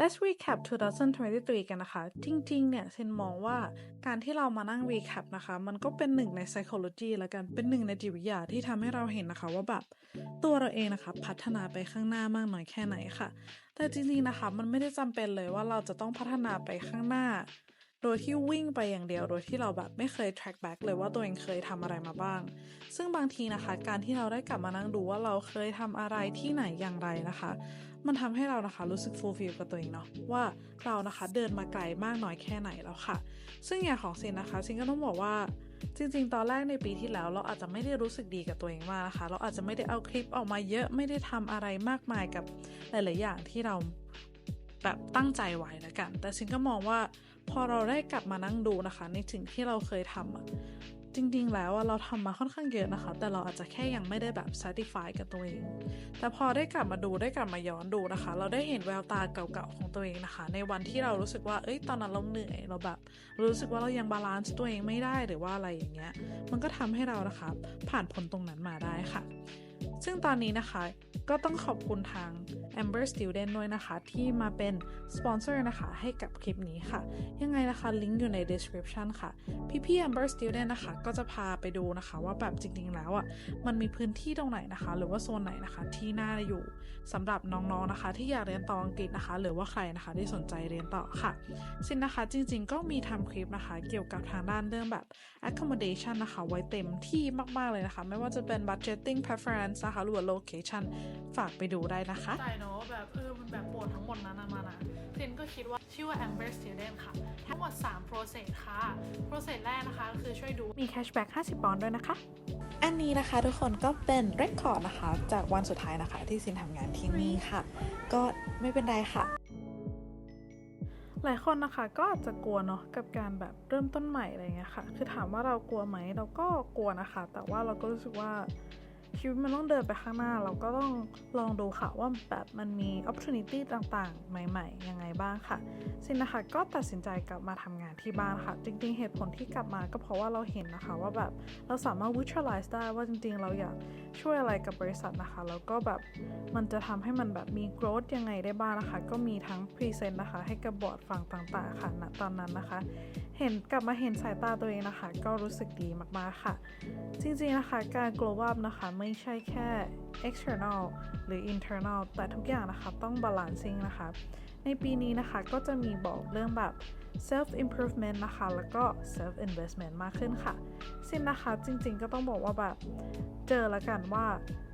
Let's recap 2023 กันนะคะ จริงๆ เนี่ยเซนมองว่าการที่เรามานั่ง recap นะคะ มันก็เป็นหนึ่งใน psychology แล้วกัน เป็นหนึ่งในจิตวิทยาที่ทำให้เราเห็นนะคะว่าแบบตัวเราเองนะคะ พัฒนาไปข้างหน้ามากน้อยแค่ไหนค่ะ แต่จริงๆ นะคะ มันไม่ได้จำเป็นเลยว่าเราจะต้องพัฒนาไปข้างหน้า โดยที่วิ่งไปอย่างเดียว โดยที่เราแบบไม่เคย track back เลยว่าตัวเองเคยทำอะไรมาบ้าง ซึ่งบางทีนะคะ การที่เราได้กลับมานั่งดูว่าเราเคยทำอะไรที่ไหนอย่างไรนะคะ มันทำให้เรานะคะรู้สึก fulfill กับตัวเองเนาะว่าเรานะคะเดินมาไกลมากน้อยแค่ไหนแล้วค่ะ ซึ่งอย่างของซินนะคะซินก็ต้องบอกว่าจริงๆ ตอนแรกในปีที่แล้วเราอาจจะไม่ได้รู้สึกดีกับตัวเองมากนะคะ เราอาจจะไม่ได้เอาคลิปออกมาเยอะไม่ได้ทำอะไรมากมายกับหลายๆอย่างที่เราแบบตั้งใจไว้แล้วกัน แต่ซินก็มองว่า พอเราได้กลับมานั่งดูนะคะ ในสิ่งที่เราเคยทำอะจริงๆ แล้วเราทำมาค่อนข้างเยอะนะคะ แต่เราอาจจะแค่ยังไม่ได้แบบ satisfy กับตัวเอง แต่พอได้กลับมาดูได้กลับมาย้อนดูนะคะ เราได้เห็นแววตาเก่าๆของตัวเองนะคะ ในวันที่เรารู้สึกว่าเอ้ยตอนนั้นเราเหนื่อยเราแบบรู้สึกว่าเรายังบาลานซ์ตัวเองไม่ได้หรือว่าอะไรอย่างเงี้ย มันก็ทำให้เรานะคะ ผ่านพ้นตรงนั้นมาได้ค่ะ ซึ่งตอนนี้นะคะก็ต้องขอบคุณทาง Amber Student ด้วยนะคะ ที่มาเป็นสปอนเซอร์นะคะให้กับคลิปนี้ค่ะ ยังไงนะคะ ลิงก์อยู่ใน description ค่ะ พี่ๆ Amber Student นะคะ ก็จะพาไปดูนะคะว่าแบบจริงๆแล้วอะมันมีพื้นที่ตรงไหนนะคะ หรือว่าโซนไหนนะคะที่น่าอยู่สำหรับน้องๆนะคะ ที่อยากเรียนต่ออังกฤษนะคะ หรือว่าใครนะคะที่สนใจเรียนต่อค่ะซินนะคะจริงๆ ก็มีทำคลิปนะคะ เกี่ยวกับทางด้านเรื่องแบบ accommodation นะคะ ไว้เต็มที่มากๆเลยนะคะ ไม่ว่าจะเป็น budgeting preference นะคะหรือว่า location ฝากไปดูได้นะคะใจเนาะแบบเออมันแบบปวดทั้งหมดนั้นมานะซินก็คิดว่าชื่อว่า Amber Student ค่ะ ทั้งหมด 3 process ค่ะ process แรกนะคะก็คือช่วยดูมี cashback 50ปอนด์ด้วยนะคะ อันนี้นะคะทุกคนก็เป็น record นะคะ จากวันสุดท้ายนะคะ ที่ซินทำงานที่นี่ค่ะ ก็ไม่เป็นไรค่ะหลายคนนะคะก็อาจจะกลัวเนาะกับการแบบเริ่มต้นใหม่อะไรเงี้ยค่ะ คือถามว่าเรากลัวไหมเราก็กลัวนะคะ แต่ว่าเราก็รู้สึกว่า ชีวิตมันต้องเดินไปข้างหน้า เราก็ต้องลองดูค่ะว่าแบบมันมี opportunity ต่างๆ ใหม่ๆ ยังไงบ้างค่ะซินนะคะก็ตัดสินใจกลับมาทำงานที่บ้านค่ะ จริงๆ เหตุผลที่กลับมาก็เพราะว่าเราเห็นนะคะว่าแบบเราสามารถ visualize ได้ว่าจริงๆ เราอยากช่วยอะไรกับบริษัทนะคะ แล้วก็แบบมันจะทำให้มันแบบมี growth ยังไงได้บ้างนะคะ ก็มีทั้ง present นะคะ ให้กับบอร์ดฝั่งต่างๆ ค่ะณตอนนั้นนะคะ เห็นกลับมาเห็นสายตาตัวเองนะคะ ก็รู้สึกดีมากๆค่ะ จริงๆนะคะการ grow up นะคะไม่ใช่แค่ external หรือ internal แต่ทุกอย่างนะคะต้อง balancing นะคะ ในปีนี้นะคะก็จะมีบอกเรื่องแบบ self improvement นะคะ แล้วก็ self investment มากขึ้นค่ะซินนะคะจริงๆก็ต้องบอกว่าแบบเจอแล้วกันว่า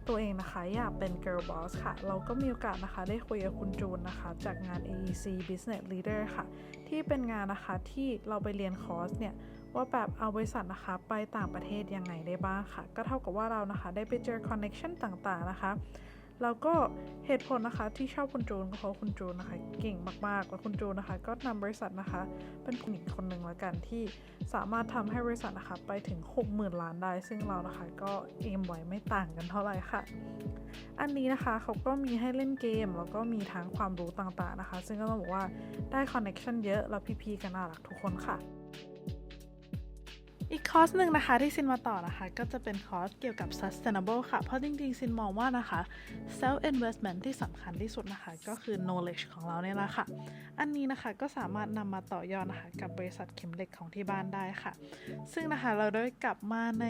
ตัวเองนะคะอยากเป็น girl boss ค่ะ เราก็มีโอกาสนะคะได้คุยกับคุณจูนนะคะ จากงาน AEC Business Leader ค่ะ ที่เป็นงานนะคะที่เราไปเรียนคอร์สเนี่ย ว่าแบบเอาบริษัทนะคะไปต่างประเทศยังไงได้บ้างค่ะ ก็เท่ากับว่าเรานะคะได้ไปเจอคอนเน็ชันต่างๆนะคะแล้วก็เหตุผลนะคะที่ชอบคุณจูนก็เพราะคุณจูนนะคะเก่งมากๆแล้วคุณจูนนะคะ ก็นำบริษัทนะคะ เป็นผู้หญิงคนหนึ่งล้วกันที่สามารถทำให้บริษัทนะคะไปถึง 60,000 ล้านได้ ซึ่งเรานะคะก็เอมไว้ไม่ต่างกันเท่าไหร่ค่ะ อันนี้นะคะเขาก็มีให้เล่นเกม แล้วก็มีทั้งความรู้ต่างๆนะคะ ซึ่งก็ต้องบอกว่าได้คอนเน็ชันเยอะแล้วพี่ๆกันน่ารักทุกคนค่ะ อีกคอร์สหนึ่งนะคะที่ซินมาต่อนะคะ ก็จะเป็นคอร์สเกี่ยวกับ sustainable ค่ะ เพราะจริงๆซินมองว่านะคะ self investment ที่สำคัญที่สุดนะคะ ก็คือ knowledge ของเราเนี่ยแหละค่ะ อันนี้นะคะก็สามารถนำมาต่อยอดนะคะ กับบริษัทเข็มเหล็กของที่บ้านได้ค่ะ ซึ่งนะคะเราได้กลับมาใน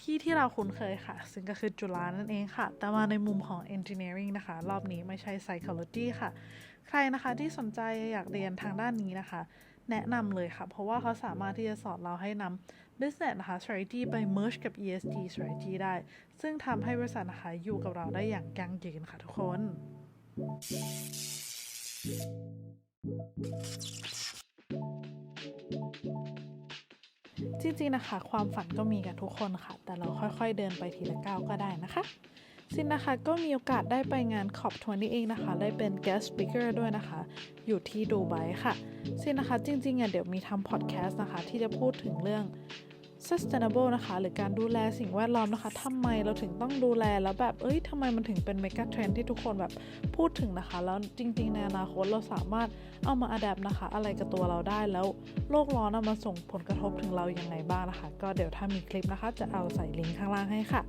ที่ที่เราคุ้นเคยค่ะ ซึ่งก็คือจุฬานั่นเองค่ะ แต่มาในมุมของ engineering นะคะ รอบนี้ไม่ใช่ psychology ค่ะ ใครนะคะที่สนใจอยากเรียนทางด้านนี้นะคะ แนะนำเลยค่ะ เพราะว่าเขาสามารถที่จะสอนเราให้นำ business นะคะ strategy ไป merge กับ ESG strategy ได้ ซึ่งทำให้บริษัทนะคะอยู่กับเราได้อย่างยั่งยืนค่ะทุกคน จริงๆนะคะ ความฝันก็มีกับทุกคนค่ะ แต่เราค่อยๆเดินไปทีละก้าวก็ได้นะคะซินนะคะก็มีโอกาสได้ไปงาน COP20 เองนะคะได้เป็น guest speaker ด้วยนะคะ อยู่ที่ดูไบค่ะซินนะคะจริงๆอะเดี๋ยวมีทำ podcast นะคะ ที่จะพูดถึงเรื่อง sustainable นะคะ หรือการดูแลสิ่งแวดล้อมนะคะทำไมเราถึงต้องดูแลแล้วแบบ เอ้ยทำไมมันถึงเป็นเมกะเทรนที่ทุกคนแบบพูดถึงนะคะ แล้วจริง ๆ ในอนาคตเราสามารถเอามาอัดแอปนะคะ อะไรกับตัวเราได้แล้วโลกร้อนน่ะมาส่งผลกระทบถึงเรายังไงบ้างนะคะ ก็เดี๋ยวถ้ามีคลิปนะคะ จะเอาใส่ลิงก์ข้างล่างให้ค่ะ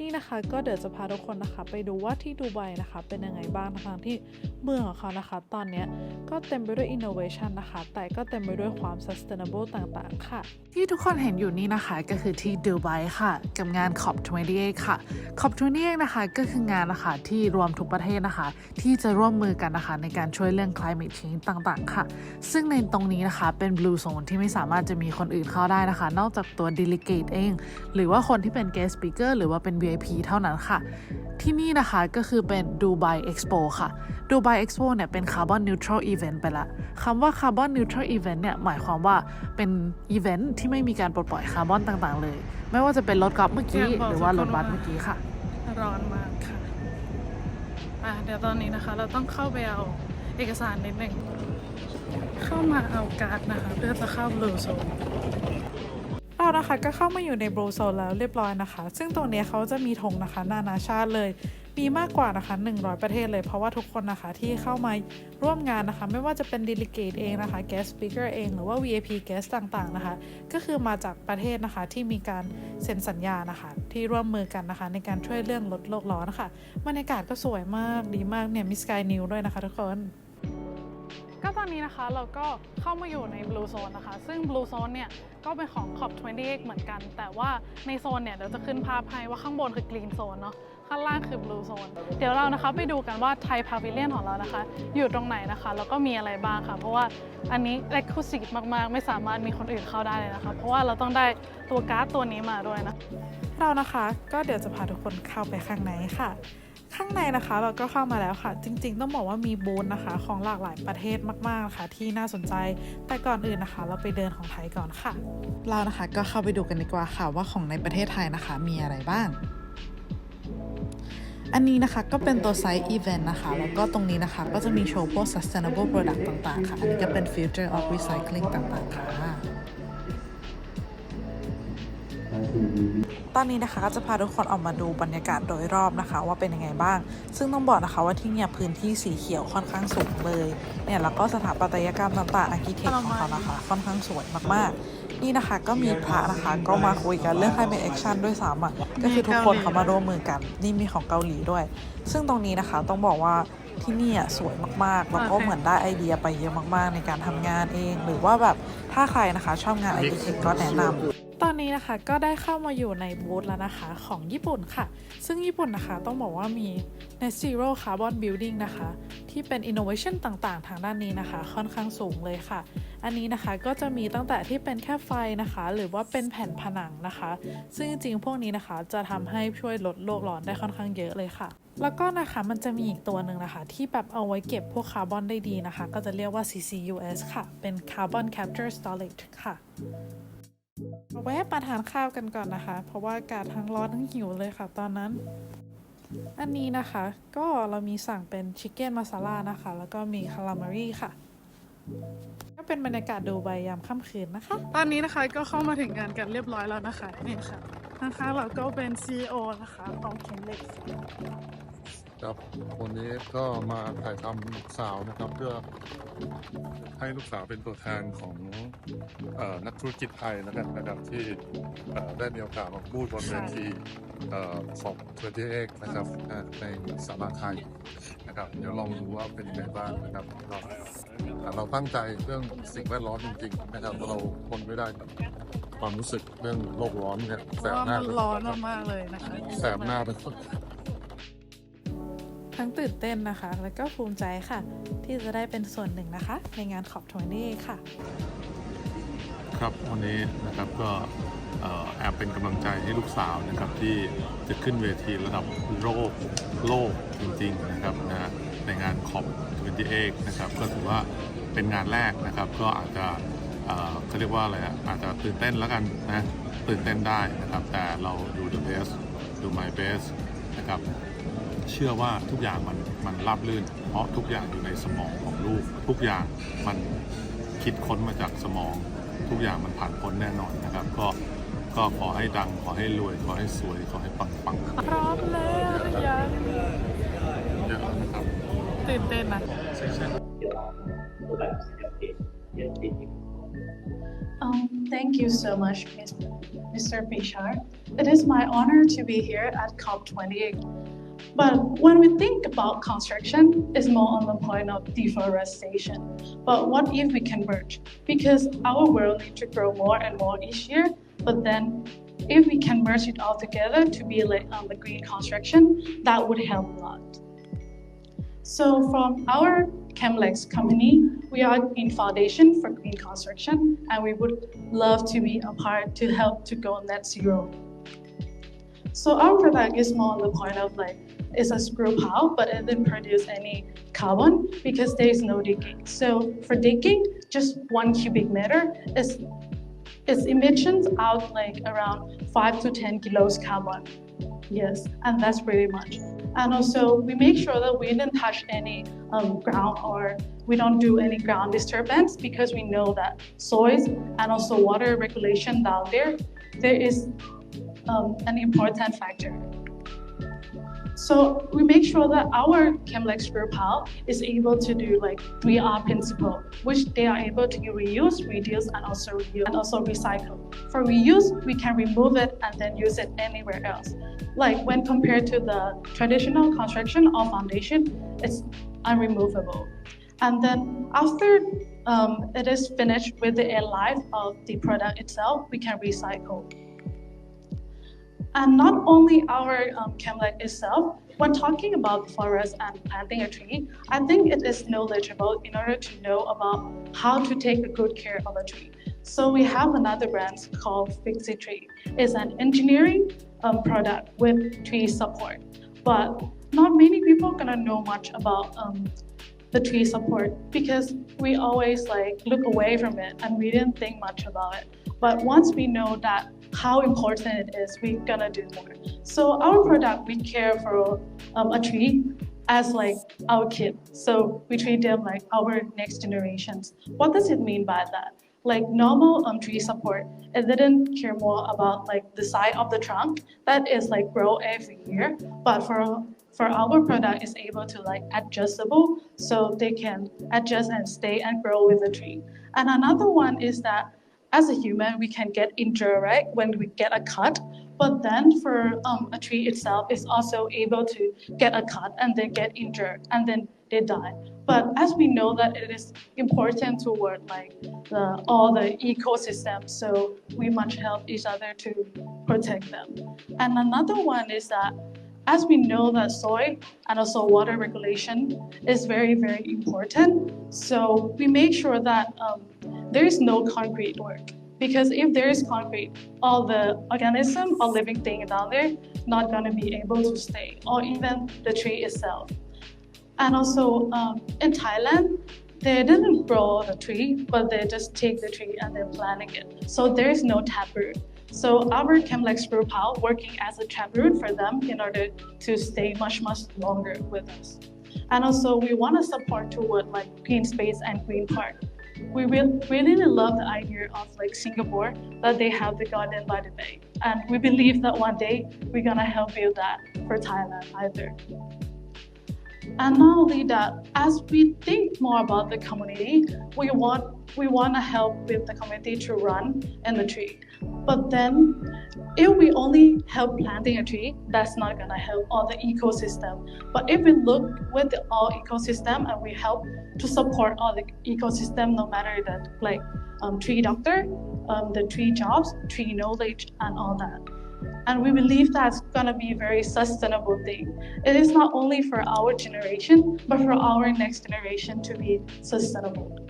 นี่นะคะก็เดี๋ยวจะพาทุกคนนะคะ ไปดูว่าที่ดูไบนะคะ เป็นยังไงบ้างทั้งที่เมืองของเขานะคะ ตอนนี้ก็เต็มไปด้วย innovation นะคะ แต่ก็เต็มไปด้วยความ sustainable ต่างๆ ค่ะ ที่ทุกคนเห็นอยู่นี่นะคะก็คือที่ดูไบค่ะ กับงาน COP28 ค่ะ COP28 นะคะก็คืองานนะคะที่รวมทุกประเทศนะคะ ที่จะร่วมมือกันนะคะในการช่วยเรื่อง climate change ต่างๆ ค่ะ ซึ่งในตรงนี้นะคะเป็น blue zone ที่ไม่สามารถจะมีคนอื่นเข้าได้นะคะ นอกจากตัว delegate เอง หรือว่าคนที่เป็น guest speaker หรือว่าเป็น VIP เท่านั้นค่ะ ที่นี่นะคะก็คือเป็น Dubai Expo ค่ะ Dubai Expo เนี่ยเป็น carbon neutral event ไปละคำว่า carbon neutral event เนี่ยหมายความว่าเป็นอีเวนท์ที่ไม่มีการปลดปล่อยคาร์บอนต่างๆ เลย ไม่ว่าจะเป็นรถกอล์ฟเมื่อกี้อยากบอกหรือว่ารถทุกคนบัสว่าเมื่อกี้ค่ะ ร้อนมากค่ะอะ เดี๋ยวตอนนี้นะคะ เราต้องเข้าไปเอาเอกสารนิดหนึ่งเข้ามาเอาการ์ดนะคะ เพื่อจะเข้าบลูโซน เรานะคะก็เข้ามาอยู่ในโบรโซนแล้วเรียบร้อยนะคะ ซึ่งตรงนี้เขาจะมีธงนะคะนานาชาติเลยมีมากกว่านะคะ 100 ประเทศเลย เพราะว่าทุกคนนะคะที่เข้ามาร่วมงานนะคะ ไม่ว่าจะเป็น delegate เองนะคะ guest speaker เอง หรือว่า VIP guest ต่างๆนะคะ ก็คือมาจากประเทศนะคะที่มีการเซ็นสัญญานะคะ ที่ร่วมมือกันนะคะ ในการช่วยเรื่องลดโลกร้อนนะคะบรรยากาศก็สวยมากดีมากเนี่ยมิสกายนิวด้วยนะคะทุกคน ก็ตอนนี้นะคะเราก็เข้ามาอยู่ในบลูโซนนะคะ ซึ่งบลูโซนเนี่ยก็เป็นของ COP28 เหมือนกัน แต่ว่าในโซนเนี่ยเดี๋ยวจะขึ้นภาพให้ว่าข้างบนคือกรีนโซนเนาะข้างล่างคือบลูโซนเดี๋ยวเรานะคะไปดูกันว่าไทยพาวิเลียนของเรานะคะ อยู่ตรงไหนนะคะ แล้วก็มีอะไรบ้างค่ะ เพราะว่าอันนี้ exclusive มากๆ ไม่สามารถมีคนอื่นเข้าได้เลยนะคะ เพราะว่าเราต้องได้ตัวการ์ดตัวนี้มาด้วยนะ เรานะคะก็เดี๋ยวจะพาทุกคนเข้าไปข้างในค่ะ ข้างในนะคะเราก็เข้ามาแล้วค่ะ จริง ๆ ต้องบอกว่ามีบูธนะคะ ของหลากหลายประเทศมากๆนะคะที่น่าสนใจแต่ก่อนอื่นนะคะ เราไปเดินของไทยก่อนค่ะ เรานะคะก็เข้าไปดูกันดีกว่าค่ะว่าของในประเทศไทยนะคะ มีอะไรบ้าง อันนี้นะคะก็เป็นตัวไซต์อีเวนต์นะคะ แล้วก็ตรงนี้นะคะก็จะมีโชว์พวก sustainable product ต่างๆ ค่ะ อันนี้ก็เป็น future of recycling ต่างๆ ค่ะ ตอนนี้นะคะก็จะพาทุกคนออกมาดูบรรยากาศโดยรอบนะคะ ว่าเป็นยังไงบ้าง ซึ่งต้องบอกนะคะว่าที่เนี่ยพื้นที่สีเขียวค่อนข้างสูงเลยเนี่ยแล้วก็สถาปัตยกรรมต่างๆอาร์กิเทคของเขานะคะ ค่อนข้างสวยมากๆ นี่นะคะก็มีพระนะคะก็มาคุยกันเรื่อง climate action ด้วยซ้ำอะก็คือทุกคนเขามาร่วมมือกัน นี่มีของเกาหลีด้วย ซึ่งตรงนี้นะคะต้องบอกว่าที่นี่อะสวยมากๆ แล้วก็เหมือนได้ไอเดียไปเยอะมากๆ ในการทำงานเอง หรือว่าแบบถ้าใครนะคะชอบงานอาร์กิเทคก็แนะนำ ตอนนี้นะคะก็ได้เข้ามาอยู่ในบูธแล้วนะคะของญี่ปุ่นค่ะ ซึ่งญี่ปุ่นนะคะต้องบอกว่ามี Net Zero Carbon Building นะคะ ที่เป็น innovation ต่างๆ ทางด้านนี้นะคะ ค่อนข้างสูงเลยค่ะ อันนี้นะคะก็จะมีตั้งแต่ที่เป็นแค่ไฟนะคะ หรือว่าเป็นแผ่นผนังนะคะ ซึ่งจริงๆพวกนี้นะคะจะทำให้ช่วยลดโลกร้อนได้ค่อนข้างเยอะเลยค่ะ แล้วก็นะคะมันจะมีอีกตัวหนึ่งนะคะ ที่แบบเอาไว้เก็บพวกคาร์บอนได้ดีนะคะ ก็จะเรียกว่า CCUS ค่ะ เป็น Carbon Capture Storage ค่ะ แวะมาทานข้าวกันก่อนนะคะ เพราะว่าอากาศทั้งร้อนทั้งหิวเลยค่ะ ตอนนั้น อันนี้นะคะ ก็เรามีสั่งเป็นชิคเก้นมาซาล่านะคะ แล้วก็มีคารามารีค่ะ ก็เป็นบรรยากาศดูใบยามค่ำคืนนะคะ ตอนนี้นะคะก็เข้ามาถึงงานกันเรียบร้อยแล้วนะคะนี่ค่ะข้างๆเราก็เป็น CEO นะคะของเคนเล็ก ครับ วันนี้ก็มาถ่ายทำลูกสาวนะครับ เพื่อให้ลูกสาวเป็นตัวแทนของเออนักธุรกิจไทยแล้วกันนะครับที่เอ่อได้มีโอกาสมาพูดบนเวทีเอ่อของเพื่อที่เอกนะครับอ่าในสาราไทยนะครับเดี๋ยวลองดูว่าเป็นยังไงบ้างนะครับเราอ่าเราตั้งใจเรื่องสิ่งแวดล้อมจริงๆนะครับเราทนไม่ได้กับความรู้สึกเรื่องโลกร้อนเนี่ยเพแสราะบว่าหน้ามันร้อนมากๆเลยนะคะแสบหน้าไปหมด ทั้งตื่นเต้นนะคะ แล้วก็ภูมิใจค่ะ ที่จะได้เป็นส่วนหนึ่งนะคะ ในงานขอบทวนี่ค่ะ ครับวันนี้นะครับก็แอบเป็นกำลังใจให้ลูกสาวนะครับที่จะขึ้นเวทีระดับโลกโลกจริงๆนะครับนะในงานขอบ28นะครับก็ถือว่าเป็นงานแรกนะครับก็อาจจะเขาเรียกว่าอะไรอะอาจจะตื่นเต้นแล้วกันนะตื่นเต้นได้นะครับแต่เราดู the best ดู my best นะครับ เชื่อว่าทุกอย่างมันมันราบรื่น เพราะทุกอย่างอยู่ในสมองของลูก ทุกอย่างมันคิดค้นมาจากสมอง ทุกอย่างมันผ่านพ้นแน่นอนนะครับ ก็ก็ขอให้ดัง ขอให้รวย ขอให้สวย ขอให้ปังปังๆพร้อมแล้วหรือยังเยอะนะครับตื่นเต้นนะ Um, thank Thank you so much, Mr. Pichar. It is my honor to be here at COP28. But when we think about construction, it's more on the point of deforestation. But what if we converge? Because our world needs to grow more and more each year, but then if we can merge it all together to be like um, the green construction, that would help a lot. So from our Chemlex company, we are in foundation for green construction, and we would love to be a part to help to go net zero. So our product is more on the point of like it's a screw pile, but it didn't produce any carbon because there is no digging. So for digging, just one cubic meter is its emissions out like around five to 10 kilos carbon. Yes, and that's pretty much. And also we make sure that we didn't touch any um, ground or we don't do any ground disturbance because we know that soils and also water regulation down there, there is um, an important factor. So we make sure that our Chemlex Pile is able to do like 3R principle, which they are able to reuse, reduce, and also reuse, and also recycle. For reuse, we can remove it and then use it anywhere else. Like when compared to the traditional construction or foundation, it's unremovable. And then after um, it is finished with the life of the product itself, we can recycle. And not only our um, Chemlex itself, when talking about forest and planting a tree, I think it is knowledgeable in order to know about how to take a good care of a tree. So we have another brand called Fixie Tree. It's an engineering um, product with tree support, but not many people gonna know much about um, the tree support because we always like look away from it and we didn't think much about it. But once we know that how important it is, we're gonna do more. So our product, we care for um, a tree as like our kid. So we treat them like our next generations. What does it mean by that? Like normal um, tree support, it didn't care more about like the size of the trunk that is like grow every year. But for for our product is able to like adjustable so they can adjust and stay and grow with the tree. And another one is that as a human, we can get injured, right, when we get a cut. But then for um, a tree itself, it's also able to get a cut and then get injured and then they die. But as we know that it is important toward like the, all the ecosystems, so we must help each other to protect them. And another one is that as we know that soil and also water regulation is very, very important. So we make sure that um, there is no concrete work. Because if there is concrete, all the organism or living thing down there not gonna be able to stay, or even the tree itself. And also um, in Thailand, they didn't grow the tree, but they just take the tree and they're planting it. So there is no taproot. So our Chemlex Pal working as a taproot for them in order to stay much, much longer with us. And also we want to support toward like green space and green park. We re- really love the idea of like Singapore that they have the garden by the bay. And we believe that one day we're gonna help build that for Thailand either. And not only that, as we think more about the community, we want we want to help with the community to run and the tree. But then, if we only help planting a tree, that's not gonna help all the ecosystem. But if we look with the all ecosystem and we help to support all the ecosystem, no matter that like um, tree doctor, um, the tree jobs, tree knowledge, and all that. And we believe that's gonna be a very sustainable thing. It is not only for our generation, but for our next generation to be sustainable.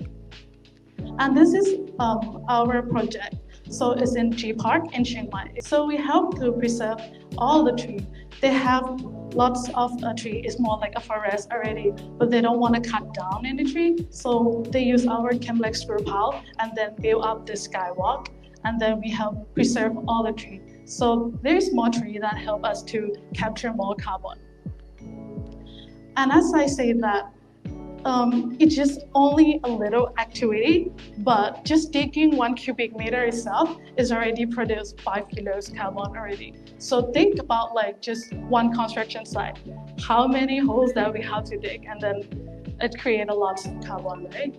And this is um, our project. So it's in G Park in Chiang Mai. So we help to preserve all the trees. They have lots of a tree. It's more like a forest already, but they don't want to cut down any tree. So they use our Chemlex screw pile and then build up the skywalk. And then we help preserve all the tree. So there's more tree that help us to capture more carbon. And as I say that, um, it's just only a little activity, but just taking one cubic meter itself is already produced five kilos carbon already. So think about like just one construction site, how many holes that we have to dig, and then it create a lot of carbon, right?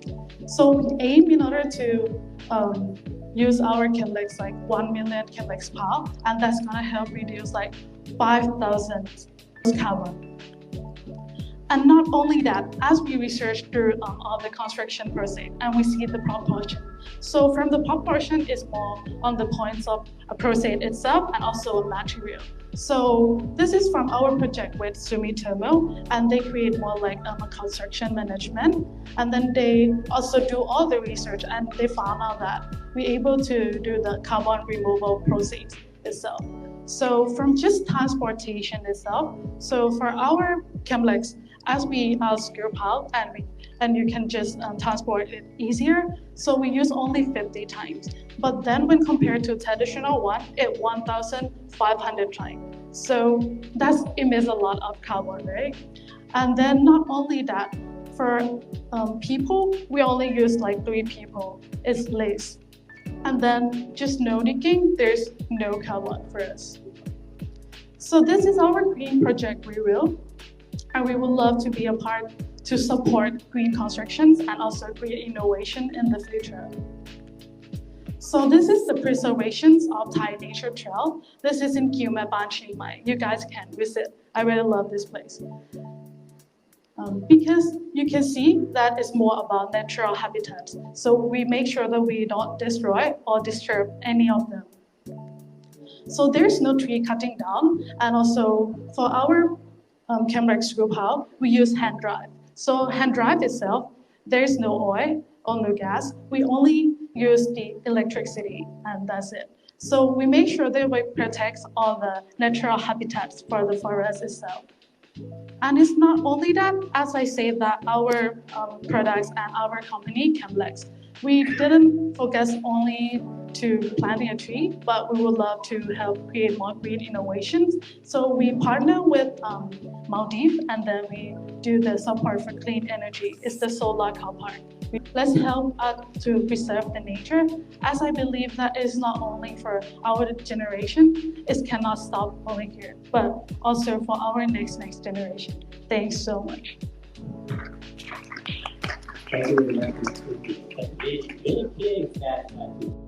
So we aim in order to um, use our Chemlex like 1 million Chemlex power, and that's gonna help reduce like 5,000 carbon. And not only that, as we research through um, all the construction process and we see the proportion. So from the proportion is more on the points of a process itself and also a material. So this is from our project with Sumitomo and they create more like um, a construction management. And then they also do all the research and they found out that we're able to do the carbon removal process itself. So from just transportation itself, so for our Chemlex, as we are group out and we and you can just um, transport it easier. So we use only 50 times. But then when compared to traditional one, it 1,500 times. So that's emits a lot of carbon, right? And then not only that, for um, people, we only use like three people. It's less. And then just no digging, there's no carbon for us. So this is our green project, we will and we would love to be a part to support green constructions and also green innovation in the future. So this is the preservations of Thai Nature Trail. This is in Kiumaban, Chiang Mai. You guys can visit. I really love this place. Um, because you can see that it's more about natural habitats. So we make sure that we don't destroy or disturb any of them. So there's no tree cutting down. And also for our um, Chemrex group house, we use hand drive. So hand drive itself, there is no oil or no gas. We only use the electricity and that's it. So we make sure that we protect all the natural habitats for the forest itself. And it's not only that, as I say that our um, products and our company, Chemlex, we didn't focus only to planting a tree, but we would love to help create more green innovations. So we partner with um, Maldives and then we do the support for clean energy. It's the solar car park. Let's help us to preserve the nature, as I believe that is not only for our generation, it cannot stop only here, but also for our next next generation. Thanks so much. Thank you